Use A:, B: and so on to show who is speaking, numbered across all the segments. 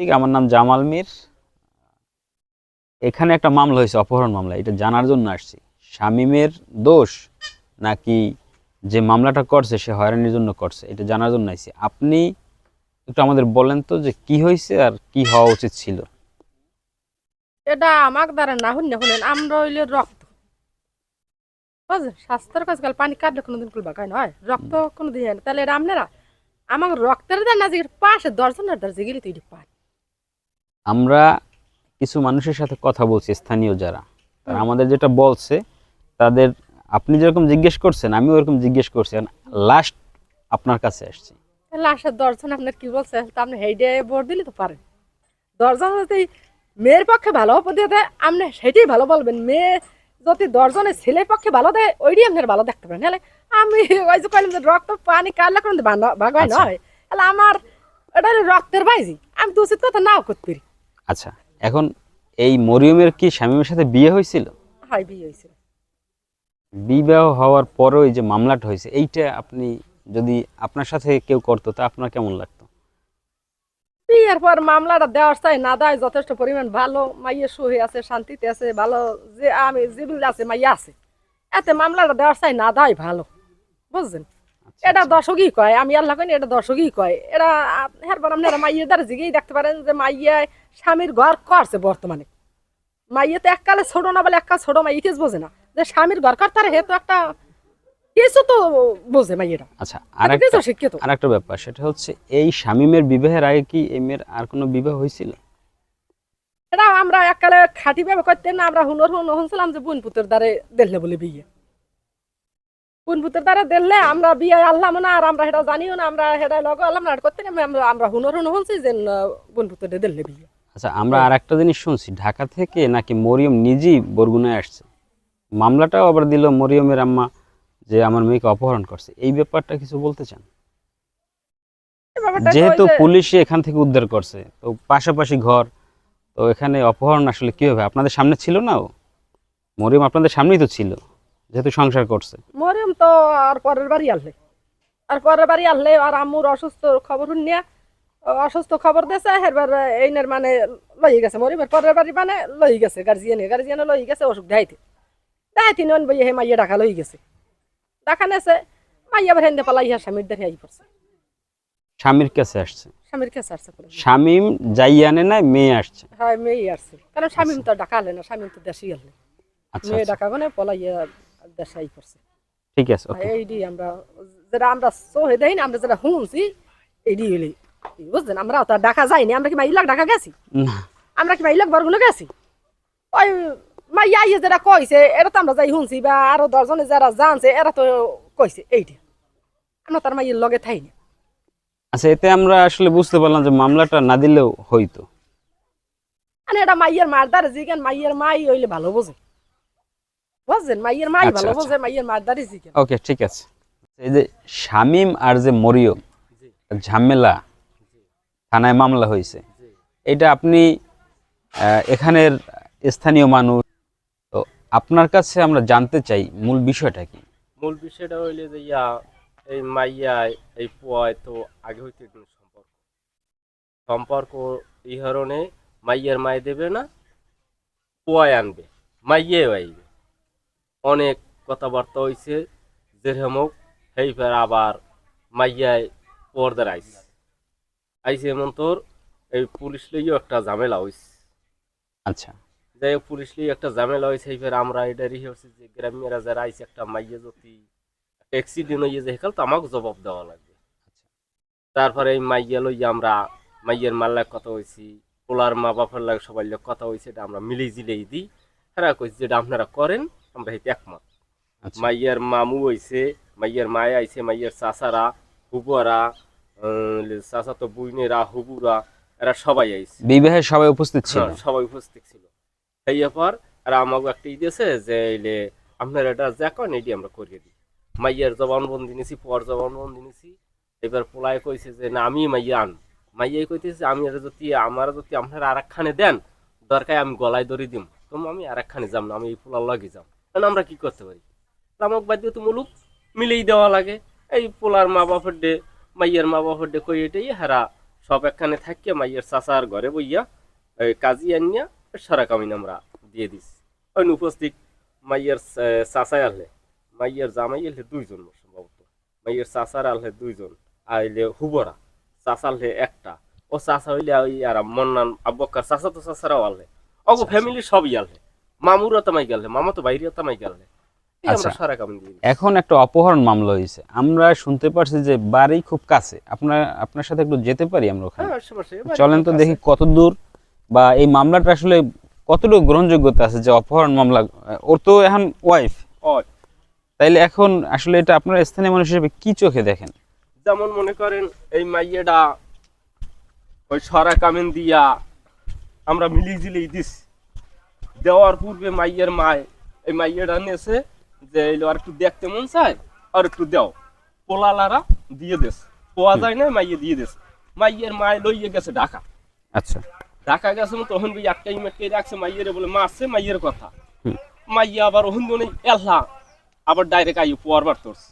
A: ঠিক আমার নাম জামাল মির। এখানে একটা মামলা হয়েছে, অপহরণ মামলা। এটা জানার জন্য আসছি। শামীমের দোষ নাকি যে মামলাটা করছে, সে হয়রানির জন্য করছে, এটা জানার জন্য আইছি আপনি একটু আমাদের বলেন তো যে কি হয়েছে আর কি হওয়া উচিত ছিল।
B: এটা দ্বারা না শুনে আমরা হইলে রক্ত। স্বাস্থ্যের কাছে গেলে, পানি কাটলে কোনোদিন খুলবা কাই নয় রক্ত কোনোদিন হয় না। তাহলে এটা আপনারা আমার রক্তের দেন না যে পাশে দর্শনের দর্শে গেলে তুই পান।
A: আমরা কিছু মানুষের সাথে কথা বলছি স্থানীয় যারা। তারা আমাদের যেটা বলছে তাদের আপনি যেরকম জিজ্ঞেস করছেন আমি ওরকম জিজ্ঞেস করছি। লাস্ট আপনার কাছে আসছি।
B: লাশের দর্শন আপনার কি বলছে? আপনি হেইডে ভোট দিলে তো পারেন। দর্শন যদি মেয়ের পক্ষে ভালো দেয় আপনি সেটাই ভালো বলবেন। মেয়ে যদি দর্শনের ছেলের পক্ষে ভালো দেয় ওইটাই আপনার ভালো দেখতে পারেন। হলে আমি ওই যে কইলাম যে রক্ত পানি কাটলে কোনো ভাগ হয়
A: আচ্ছা।
B: নয়। তাহলে আমার এটা রক্তের বাইজি। আমি দূষিত কথা নাও করতে পারি।
A: আচ্ছা এখন এই মরিয়মের কি স্বামীমের সাথে বিয়ে হয়েছিল?
B: হয় বিয়ে হয়েছিল।
A: বিবাহ হওয়ার পরেও এই যে মামলাটা হয়েছে এইটা আপনি যদি আপনার সাথে কেউ করতো তা আপনার কেমন লাগতো?
B: বিয়ের পর মামলাটা দেওয়ার চাই না দেয় যথেষ্ট পরিমাণ ভালো মাইয়ে সুহে আছে শান্তিতে আছে ভালো যে আমি জিবিল আছে মাইয়া আছে। এতে মামলাটা দেওয়ার চাই না দেয় ভালো। বুঝছেন? এটা
A: আচ্ছা।
B: দর্শকই কয়? আমি আল্লাহ কই এটা দর্শকই কয়। এরা হেরবার আপনারা মাইয়ের দ্বারা জিগেই দেখতে পারেন যে মাইয়া স্বামীর ঘর করছে বর্তমানে। মাইয়ে তো এককালে ছোট না বলে এককাল ছোট মাই ইতিহাস বোঝে না। যে স্বামীর ঘর করতে হে তো একটা কিছু তো বোঝে মাইয়েরা।
A: আচ্ছা
B: শিক্ষিত।
A: ব্যাপার সেটা হচ্ছে এই শামীমের বিবাহের আগে কি এই মেয়ের আর কোনো বিবাহ হয়েছিল
B: এটা আমরা এককালে খাটি ভাবে করতেন না আমরা হুনর হুন শুনছিলাম যে বোন পুতের দ্বারে দেখলে বলে বিয়ে। বোন পুতের দ্বারা দেখলে আমরা বিয়ে আল্লাহ না আর আমরা সেটা জানিও না আমরা সেটা লগ আল্লাহ না করতে আমরা আমরা হুনর হুন শুনছি যে বোন পুতের দেখলে বিয়ে।
A: আচ্ছা আমরা আর একটা জিনিস শুনছি ঢাকা থেকে নাকি মরিয়ম নিজেই বরগুনায় আসছে? মামলাটাও আবার দিল মরিয়মের আম্মা যে আমার মেয়েকে অপহরণ করছে। এই ব্যাপারটা কিছু বলতে চান? যেহেতু পুলিশই এখান থেকে উদ্ধার করছে তো পাশাপাশি ঘর তো এখানে অপহরণ আসলে কি হবে আপনাদের সামনে ছিল না ও? মরিয়ম আপনাদের সামনেই তো ছিল। যেহেতু সংসার করছে।
B: মরিয়ম তো আর পরের বাড়ি আনলে। আর পরের বাড়ি আনলে আর আম্মুর অসুস্থ খবর নিয়ে অসুস্থ খবর দিয়েছে এবার এইনের মানে লই গেছে পরের বাড়ি মানে লই গেছে গার্জিয়ানে গার্জিয়ানে লই গেছে অসুখ দেখাইতে। দেখাইতে নন হে মাইয়া ডাকা লই গেছে। ডাকা নেছে মাইয়া বের হেন্দে পালাই ইহার স্বামীর দেখাই পড়ছে।
A: স্বামীর কাছে আসছে।
B: স্বামীর কাছে আসছে
A: যাই আনে নাই মেয়ে আসছে।
B: হয় মেয়ে আসছে। কারণ স্বামী তো ডাকা না স্বামী তো দেশি আনলে।
A: আচ্ছা
B: মেয়ে
A: আচ্ছা,
B: ডাকা গনে পলাইয়া দেশাই পড়ছে
A: ঠিক আছে ওকে
B: এইডি আমরা যেটা আমরা সহে দেই না আমরা যেটা শুনছি এইডি হইলে বুঝলেন আমরা তো যাইনি আমরা কি গেছি?
A: না।
B: আমরা কি বরগুলো গেছি? ওই মাইয়া ইয়ে যেটা কইছে এটা তো আমরা যাই শুনছি বা আরও দশজনে যারা জানছে এরা তো কইছে এইটা আমরা তার মাইয়ের লগে থাই না
A: আচ্ছা এতে আমরা আসলে বুঝতে পারলাম যে মামলাটা না দিলেও হইতো।
B: মানে এটা মাইয়ের মার দ্বারে জিজ্ঞান মাইয়ের মাই হইলে ভালো বোঝে। বুঝছেন মাইয়ের মাই
A: আচ্ছা,
B: ভালো
A: আচ্ছা।
B: মাইয়ের মার দ্বারে জিজ্ঞান
A: ওকে ঠিক আছে। এই যে শামীম আর যে মরিয়ম ঝামেলা থানায় মামলা হয়েছে। এটা আপনি আহ, এখানের স্থানীয় মানুষ তো আপনার কাছে আমরা জানতে চাই মূল বিষয়টা কি?
C: মূল বিষয়টা হইলে যে ইয়া এই মাইয়ায় এই পোয়ায় তো আগে হইতে সম্পর্ক। সম্পর্ক এই কারণে মাইয়ার মায় দেবে না পোয়ায় আনবে। মাইয়ে আইবে অনেক কথাবার্তা হইছে যেরকম সেই ফের আবার মাইয়ায় পর্দার আইছে আইছে এমন তোর এই পুলিশ লইও একটা ঝামেলা হইছে।
A: আচ্ছা।
C: যাই হোক পুলিশ লিয়ে একটা ঝামেলা হয়েছে এবার আমরা এটা রিহে হচ্ছে যে গ্রামেরা যারা আইছে একটা মাইয়ে যদি অ্যাক্সিডেন্ট হয়ে যায় তো আমাকে জবাব দেওয়া লাগবে। তারপরে এই মাইয়া লইয়া আমরা মাইয়ের মাল্লার কথা হয়েছি পোলার মা বাপের লাগে সবাই লোক কথা হয়েছে এটা আমরা মিলেই জিলেই দিই। হ্যাঁ কইছি যেটা আপনারা করেন আমরা একমত।
A: আচ্ছা।
C: মাইয়ার মামু হয়েছে মাইয়ার মায়া আইছে মাইয়ার চাচারা হুবুয়ারা চাচা তো বুইনেরা হুবুরা এরা সবাই আইছে।
A: বিবাহে সবাই উপস্থিত ছিল?
C: হ্যাঁ, সবাই উপস্থিত ছিল। সেই ব্যাপার আর আমাকে একটা ই দিয়েছে যে এলে আপনার এটা যা করেন এটি আমরা করিয়ে দিই। মাইয়ার জবানবন্দি নিছি পর জবান জবানবন্দি নিছি। এবার পোলায় কইছে যে না আমি মাইয়া আন। মাইয়াই কইতেছে আমি এটা যদি আমার যদি আপনারা আর দেন দরকার আমি গলায় দড়ি দিম। তো আমি আর একখানে যাম না আমি এই পোলার লগে যাম। কারণ আমরা কি করতে পারি? আমাকে বাদ দিয়ে তো মুলুক মিলেই দেওয়া লাগে। এই পোলার মা বাপের ডে মাইয়ের মা বাপের ডে কই এটাই? হারা সব একখানে থাকিয়া মাইয়ের চাচার ঘরে বইয়া এই কাজী আনিয়া সারা কামিন আমরা দিয়ে দিছি ওই উপস্থিত মাইয়ের চাচাই আনলে মাইয়ের জামাই এলে দুইজন সম্ভবত। মাইয়ের চাচার আনলে দুইজন আইলে হুবরা চাচা আনলে একটা। ও চাচা হইলে ওই আর মন্নান আব্বকার চাচা তো চাচারাও আনলে অগো ফ্যামিলি সবই আনলে মামুরা তামাই গেলে মামা তো বাইরে তামাই গেলে দিছি।
A: এখন একটা অপহরণ মামলা হয়েছে আমরা শুনতে পারছি যে বাড়ি খুব কাছে। আপনার আপনার সাথে একটু যেতে পারি আমরা ওখানে?
C: হ্যাঁ
A: চলেন তো। দেখি কত দূর। বা এই মামলাটা আসলে কতটুকু গ্রহণযোগ্যতা আছে যে অপহরণ মামলা? ওর তো এখন ওয়াইফ তাইলে এখন আসলে এটা আপনার স্থানীয় মানুষ হিসেবে কি চোখে দেখেন?
C: যেমন মনে করেন এই মাইয়েটা ওই সরা কামিন দিয়া আমরা মিলিয়ে জিলিয়ে দিস দেওয়ার পূর্বে মাইয়ের মায় এই মাইয়েটা নেছে যে এলো আর একটু দেখতে মন চায় আর একটু দেও। পোলালারা দিয়ে দেস পোয়া যায় না মাইয়ে দিয়ে দেস মাইয়ের মায় লইয়ে গেছে ঢাকা।
A: আচ্ছা।
C: ঢাকা গেছে তখন ওই একটাই মেটকে রাখছে মাইয়ের বলে মারছে মাইয়ের কথা। মাইয়া আবার ওহন দনে এল্লা। আবার ডাইরেক্ট আইয়ে পোয়ার বার তোরছে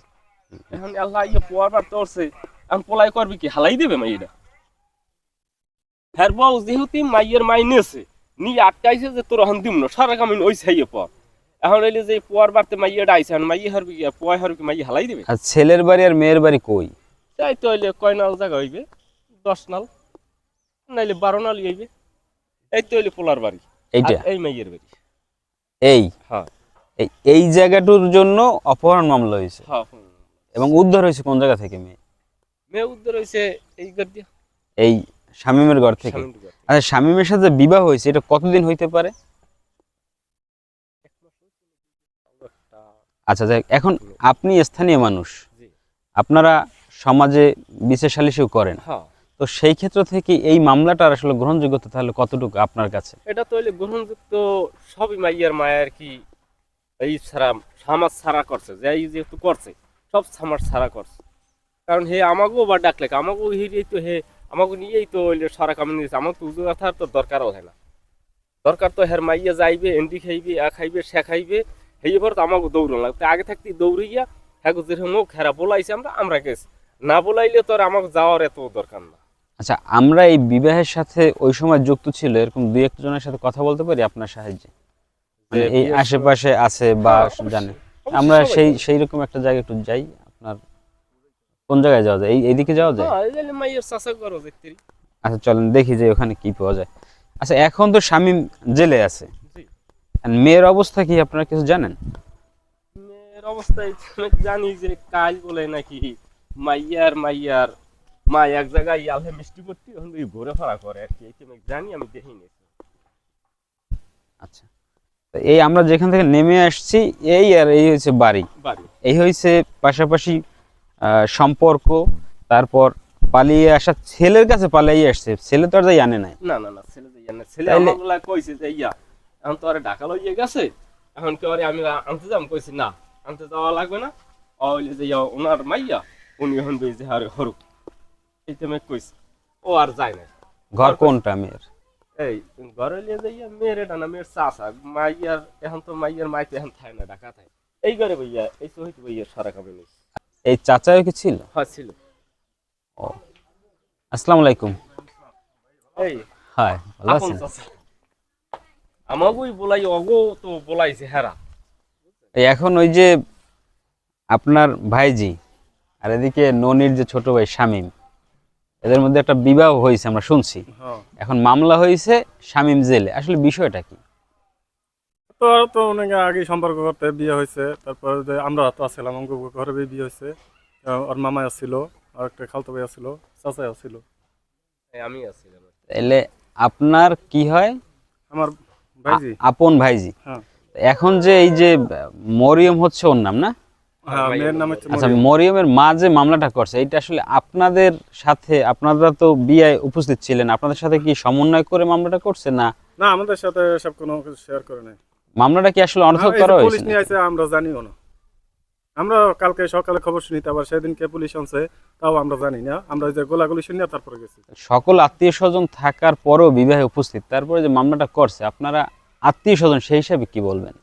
C: এখন এল্লা আইয়ে পোয়ার বার তোরছে এখন পোলাই করবি কি? হালাই দেবে মাইয়েরা? হ্যার বউ যেহেতু মাইয়ের মাই নেছে নি আটকাইছে যে তোর এখন দিম না সারা কামিন ওই ছাইয়ে পর এখন এলে যে পোয়ার বাড়তে মাইয়েটা আইছে এখন মাইয়ে হারবি কি পোয়াই হারবি মাইয়ে হালাই দেবে?
A: আর ছেলের বাড়ি আর মেয়ের বাড়ি কই?
C: তাই তো হইলে কয় নাল জায়গা হইবে? দশ নাল। নাইলে বারো নাল হইবে। এই তো হইলে পোলার বাড়ি।
A: এইটা?
C: এই মাইয়ের বাড়ি।
A: এই?
C: হ্যাঁ।
A: এই এই জায়গাটার জন্য অপহরণ মামলা হয়েছে
C: হ্যাঁ।
A: এবং উদ্ধার হয়েছে কোন জায়গা থেকে মেয়ে?
C: মেয়ে উদ্ধার হয়েছে এই ঘর দিয়া।
A: এই শামীমের ঘর থেকে?
C: সামনে ঘর। থেকে।
A: আচ্ছা শামীমের সাথে বিবাহ হয়েছে এটা কতদিন হইতে পারে? আচ্ছা যাই এখন আপনি স্থানীয় মানুষ। আপনারা সমাজে বিশেষ সালিশও করেন।
C: হ্যাঁ।
A: তো সেই ক্ষেত্র থেকে এই মামলাটার আসলে গ্রহণযোগ্যতা তাহলে কতটুকু আপনার কাছে?
C: এটা তো হইলে গ্রহণযুক্ত সবই মাইয়ার মায়ের কি এই ছাড়া সামাজ ছাড়া করছে যে এই যেহেতু করছে সব সামাজ ছাড়া করছে। কারণ হে আমাকেও বা ডাকলে আমাকেও তো হে আমাকে নিয়েই তো হইলে সারা কামে নিয়েছে। আমার তো উজু কথার তো দরকারও হয় না। দরকার তো হের মাইয়া যাইবে এন্ডি খাইবে আ খাইবে সে খাইবে সেই এবার তো আমাকে দৌড়ানো লাগবে। আগে থাকতে দৌড়িয়া হ্যাঁ যেরকম হোক হেরা বলাইছে আমরা আমরা গেছি। না বলাইলে তো আর আমাকে যাওয়ার এত দরকার না।
A: আচ্ছা আমরা এই বিবাহের সাথে ওই সময় যুক্ত ছিল এরকম দুই একজনের সাথে কথা বলতে পারি আপনার সাহায্যে? মানে এই আশেপাশে আছে বা
C: হ্যাঁ,
A: জানে। আমরা সেই সেই রকম একটা জায়গায় একটু যাই আপনার কোন জায়গায় যাওয়া যায়? এই এইদিকে যাওয়া যায়?
C: হ্যাঁ
A: আচ্ছা চলেন দেখি যে ওখানে কি পাওয়া যায়। আচ্ছা এখন তো স্বামী জেলে আছে। মেয়ের অবস্থা কি আপনারা কিছু জানেন?
C: মেয়ের অবস্থায় আমি জানি যে কাল বলে নাকি মাইয়ার মাইয়ার মা এক জায়গায় আলহে মিষ্টি করতে এখন ওই ঘুরে ফেরা করে আর কি জানি আমি দেখিনি
A: আচ্ছা। তো এই আমরা যেখান থেকে নেমে আসছি এই আর এই হচ্ছে বাড়ি।
C: বাড়ি।
A: এই হয়েছে পাশাপাশি সম্পর্ক তারপর পালিয়ে আসা ছেলের কাছে পালিয়ে আসছে। ছেলে তো আর যাই আনে নাই।
C: না না না ছেলে যাইয়া না ছেলে আমাগুলা কইছে যে ইয়া এখন তো আরে ঢাকা লইয়ে গেছে। এখন কি আরে আমি আনতে যাম? কইছি না আনতে যাওয়া লাগবে না। ওইলে যে ওনার মাইয়া উনি এখন বই যে আরে হরুক এই তো আমি কইছি। ও আর যায় না
A: ঘর কোনটা মেয়ের?
C: এই ঘরে লিয়ে যাইয়া মেয়ের এটা না মেয়ের চাষা মাইয়ার এখন তো মাইয়ার মাইতে এখন থাকে না ঢাকা থাকে এই ঘরে বইয়া এই তো হইতে বইয়া সারা কামে নিস
A: এই চাচাও কি ছিল?
C: হ্যাঁ ছিল।
A: ও। আসসালামু আলাইকুম।
C: এই
A: হাই ভালো আছেন?
C: আমাগোই বলাই অগো তো বলাইছে হেরা
A: এই এখন ওই যে আপনার ভাইজি আর এদিকে ননির যে ছোট ভাই শামীম এদের মধ্যে একটা বিবাহ হয়েছে আমরা শুনছি।
D: হ্যাঁ।
A: এখন মামলা হয়েছে শামীম জেলে। আসলে বিষয়টা কি?
D: তো আর তো অনেক আগে সম্পর্ক করতে বিয়ে হয়েছে। তারপর যে আমরা তো আসছিলাম ঘরে বিয়ে হয়েছে। ওর মামাই আসছিল আর একটা খালতো ভাই আসছিল চাচাই আসছিল
C: আমি আছিলাম।
A: তাহলে আপনার কি হয়?
D: আমার ভাইজি।
A: আপন ভাইজি।
D: হ্যাঁ।
A: এখন যে এই যে মরিয়ম হচ্ছে ওর নাম না?
D: হ্যাঁ মেয়ের নাম হচ্ছে
A: আচ্ছা মরিয়মের মা যে মামলাটা করছে এটা আসলে আপনাদের সাথে আপনারা তো বিয়ে উপস্থিত ছিলেন আপনাদের সাথে কি সমন্বয় করে মামলাটা করছে না?
D: না আমাদের সাথে সব কোনো কিছু শেয়ার করে নাই।
A: মামলাটা কি আসলে অনর্থক
D: এই যে
A: করা
D: পুলিশ নিয়ে আসে আমরা জানিও না। আমরা কালকে সকালে খবর শুনি আবার সেদিনকে পুলিশ আনছে তাও আমরা জানি না। আমরা যে গোলাগুলি শুনি আর তারপরে গেছি।
A: সকল আত্মীয় স্বজন থাকার পরেও বিবাহে উপস্থিত তারপরে যে মামলাটা করছে আপনারা আত্মীয় স্বজন সেই হিসাবে কি বলবেন?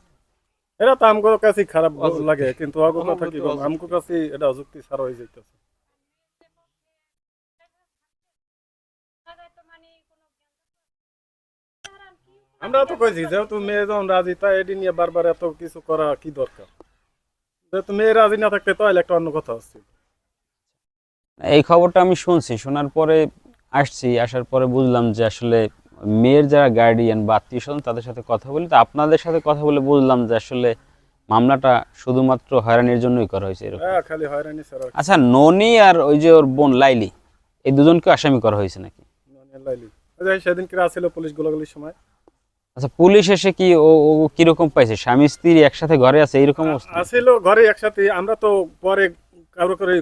D: এটা তো আমগো কাছে খারাপ লাগে কিন্তু আগো কথা
C: আমাগো
D: কি আমগো কাছে এটা অযুক্তি ছাড়া হয়ে যাইতেছে। আমরা তো কইছি যেহেতু মেয়ে যখন রাজি তাই এটি নিয়ে বারবার এত কিছু করা কি দরকার? যেহেতু মেয়ে রাজি না থাকতে তাহলে একটা অন্য কথা হচ্ছে।
A: এই খবরটা আমি শুনছি শোনার পরে আসছি আসার পরে বুঝলাম যে আসলে মেয়ের যারা গার্ডিয়ান বা আত্মীয় স্বজন তাদের সাথে কথা বলি তো আপনাদের সাথে কথা বলে বুঝলাম যে আসলে মামলাটা শুধুমাত্র হয়রানির জন্যই করা হয়েছে এরকম।
D: হ্যাঁ খালি হয়রানি
A: আচ্ছা ননি আর ওই যে ওর বোন লাইলি এই দুজনকে আসামি করা হয়েছে নাকি?
D: লাইলি। যে সেদিন কিরা ছিল পুলিশ গোলাগুলির সময়।
A: আচ্ছা পুলিশ এসে কি ও পাইছে? স্বামী স্ত্রী একসাথে ঘরে আছে এইরকম অবস্থা?
D: আসিল ঘরে একসাথে আমরা তো পরে কারও করে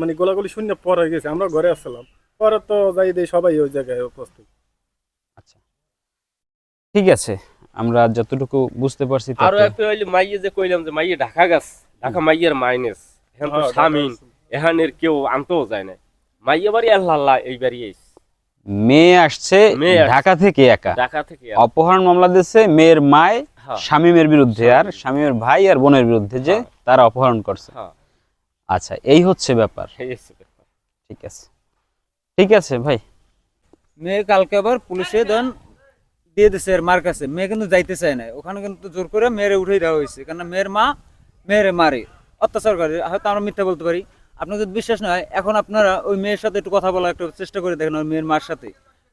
D: মানে গোলাগুলি শূন্য পরে গেছে আমরা ঘরে আসছিলাম। পরে তো যাই দিয়ে সবাই ওই জায়গায় উপস্থিত।
A: আচ্ছা। ঠিক আছে আমরা যতটুকু বুঝতে পারছি আরও
C: একটা হইলে মাইয়ে যে কইলাম যে মাইয়ে ঢাকা গাছ ঢাকা মাইয়ের মাইনেস। এখন তো স্বামীন এখানের কেউ আনতেও যায় না মাইয়ে বাড়ি আল্লাহ আল্লাহ এই বাড়ি
A: মেয়ে আসছে ঢাকা থেকে একা।
C: ঢাকা থেকে
A: অপহরণ মামলা দিচ্ছে মেয়ের মায়
C: হ্যাঁ,
A: শামীমের বিরুদ্ধে আর শামীমের ভাই আর বোনের বিরুদ্ধে যে
C: হ্যাঁ।
A: তারা অপহরণ করছে।
C: হ্যাঁ,
A: আচ্ছা এই হচ্ছে ব্যাপার।
C: এই হচ্ছে ব্যাপার।
A: ঠিক আছে। ঠিক আছে ভাই।
E: মেয়ে কালকে আবার পুলিশে দেন দিয়ে দিছে এর মার কাছে। মেয়ে কিন্তু যাইতে চায় না ওখানে কিন্তু জোর করে মেয়েরে উঠে দেওয়া হয়েছে। কারণ মেয়ের মা মেয়েরে মারে। অত্যাচার করে। হয়তো আমরা মিথ্যা বলতে পারি। আপনার যদি বিশ্বাস নয় এখন আপনারা ওই মেয়ের সাথে একটু কথা বলার একটু চেষ্টা করে দেখেন ওই মেয়ের মার সাথে।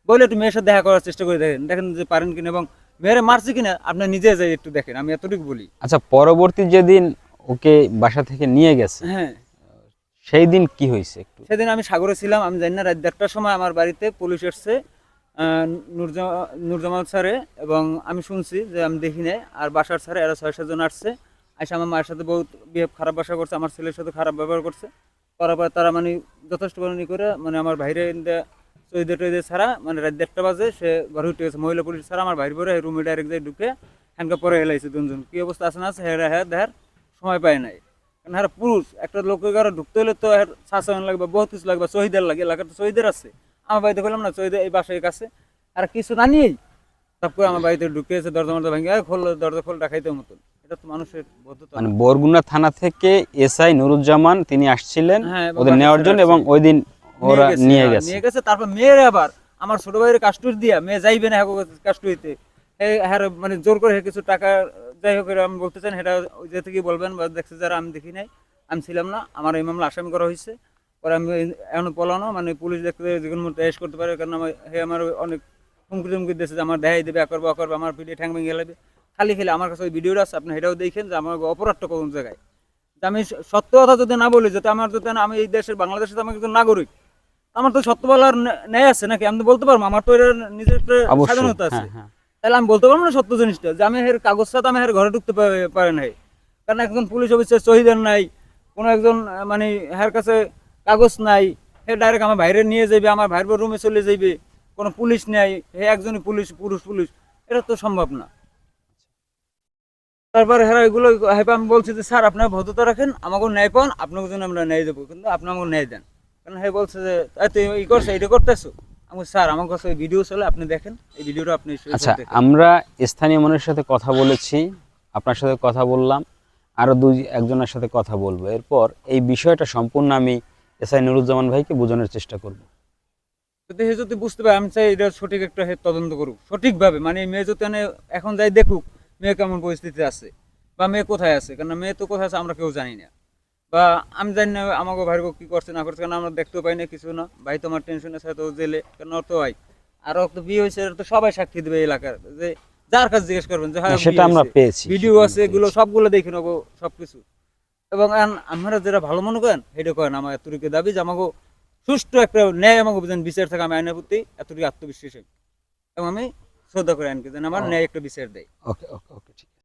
E: বলে একটু মেয়ের সাথে দেখা করার চেষ্টা করে দেখেন দেখেন যে পারেন কিনা এবং মেয়েরে মারছে কিনা আপনি নিজে যাই একটু দেখেন আমি এতটুকু বলি।
A: আচ্ছা পরবর্তী যেদিন ওকে বাসা থেকে নিয়ে গেছে
E: হ্যাঁ।
A: সেই দিন কি হয়েছে একটু?
E: সেদিন আমি সাগরে ছিলাম আমি জানি না রাত দেড়টার সময় আমার বাড়িতে পুলিশ এসছে নূরজামাল স্যারে এবং আমি শুনছি যে আমি দেখি নাই আর বাসার স্যারে এরা ছয় সাতজন আসছে এসে আমার মায়ের সাথে বহুত বিহেভ খারাপ বাসা করছে আমার ছেলের সাথে খারাপ ব্যবহার করছে। করার পর তারা মানে যথেষ্ট বানানি করে মানে আমার বাইরে চৈদে টৈদে ছাড়া মানে রাত দেড়টা বাজে, সে ঘরে উঠে গেছে। মহিলা পুলিশ ছাড়া আমার বাইরে পরে রুমে ডাইরেক্ট যাই ঢুকে হ্যান্ডকা পরে এলাইছে দুজন কি অবস্থা আছে না আছে? হ্যাঁ হ্যাঁ দেখার সময় পায় নাই। কারণ হ্যাঁ পুরুষ, একটা লোকের ঘরে ঢুকতে হলে তো এর শাসন লাগবে বহুত কিছু লাগবে, শহীদের লাগে, এলাকার তো শহীদের আছে। আমার বাড়িতে বললাম না, শহীদের এই বাসায় কাছে। আর কিছু না নিয়েই তারপর আমার বাড়িতে ঢুকে এসে দরজা মরজা ভেঙে খোল, দরজা খোল ডাকাইতে মতন। এটা তো মানুষের
A: মানে বরগুনা থানা থেকে এসআই নুরুজ্জামান তিনি আসছিলেন
E: হ্যাঁ,
A: ওদের নেওয়ার জন্য এবং ওই দিন ওরা নিয়ে
E: হ্যাঁ,
A: গেছে।
E: নিয়ে গেছে তারপর মেয়ের আবার আমার ছোট ভাইয়ের কাস্টুর দিয়া মেয়ে যাইবে না হ্যাঁ কাস্টুরিতে। হ্যাঁ মানে জোর করে কিছু টাকা যাই হোক আমি বলতে চান সেটা ওই যে থেকে বলবেন বা দেখছে যারা আমি দেখি নাই আমি ছিলাম না আমার এই মামলা আসামি করা হয়েছে। পরে আমি এখন পলানো মানে পুলিশ দেখতে যে কোনো মুহূর্তে করতে পারে কারণ আমার হে আমার অনেক হুমকি টুমকি দিয়েছে আমার দেখাই দেবে করব করব আমার ভিডিও ঠ্যাং ভেঙে গেলাবে খালি খেলে আমার কাছে ওই ভিডিওটা আছে আপনি সেটাও দেখেন যে আমার অপরাধটা কোন জায়গায়? যে আমি সত্য কথা যদি না বলি যাতে আমার যদি আমি এই দেশের বাংলাদেশের আমি একজন নাগরিক আমার তো সত্য বলার ন্যায় আছে নাকি? আমি তো বলতে পারব আমার তো এর নিজের স্বাধীনতা আছে।
A: হ্যাঁ হ্যাঁ।
E: তাহলে আমি বলতে পারব না সত্য জিনিসটা যে আমি এর কাগজ সাথে আমি এর ঘরে ঢুকতে পারে নাই। কারণ একজন পুলিশ অফিসার শহীদের নাই কোনো একজন মানে এর কাছে কাগজ নাই হে ডাইরেক্ট আমার বাইরে নিয়ে যাবে আমার ভাইয়ের রুমে চলে যাবে কোনো পুলিশ নাই হে একজনই পুলিশ পুরুষ পুলিশ এটা তো সম্ভব না। তারপর হ্যাঁ এগুলো হ্যাঁ আমি বলছি যে স্যার আপনার ভদ্রতা রাখেন আমাকে ন্যায় পান আপনাকে জন্য আমরা ন্যায় দেবো। কিন্তু আপনি আমাকে ন্যায় দেন। কারণ হ্যাঁ বলছে যে তুই ই করছ এটা করতেছো? স্যার আমার কাছে ভিডিও চলে আপনি দেখেন এই ভিডিওটা আপনি
A: আচ্ছা আমরা স্থানীয় মানুষের সাথে কথা বলেছি আপনার সাথে কথা বললাম আরও দুই একজনের সাথে কথা বলব। এরপর এই বিষয়টা সম্পূর্ণ আমি এসআই নুরুজ্জামান ভাইকে বোঝানোর চেষ্টা করব।
E: যদি হে যদি বুঝতে পারে আমি চাই এটা সঠিক একটা তদন্ত করুক। সঠিকভাবে মানে এই মেয়ে যদি এখন যাই দেখুক মেয়ে কেমন পরিস্থিতি আছে? বা মেয়ে কোথায় আছে? কারণ মেয়ে তো কোথায় আছে আমরা কেউ জানি না। বা আমি জানি না আমাকে ভাই কি করছে না করছে কারণ আমরা দেখতেও পাই না কিছু না। ভাই তোমার টেনশন আছে তো জেলে কারণ ওর তো ভাই। আর ওর তো বিয়ে হয়েছে তো সবাই সাক্ষী দেবে এলাকার। যে যার কাছে জিজ্ঞেস করবেন যে হ্যাঁ
A: সেটা আমরা পেয়েছি
E: ভিডিও আছে এগুলো। সবগুলো দেখে নেব সবকিছু। এবং আন- আপনারা যেটা ভালো মনে করেন সেটা করেন আমার এতটুকু দাবি যে আমাকে সুষ্ঠু একটা ন্যায় আমাকে বিচার থাকে আমি আইনের প্রতি এতটুকু আত্মবিশ্বাসী। এবং আমি শ্রদ্ধা করে আনকি যেন আমার। ন্যায় একটা বিচার দেয়
A: ওকে ওকে ওকে ঠিক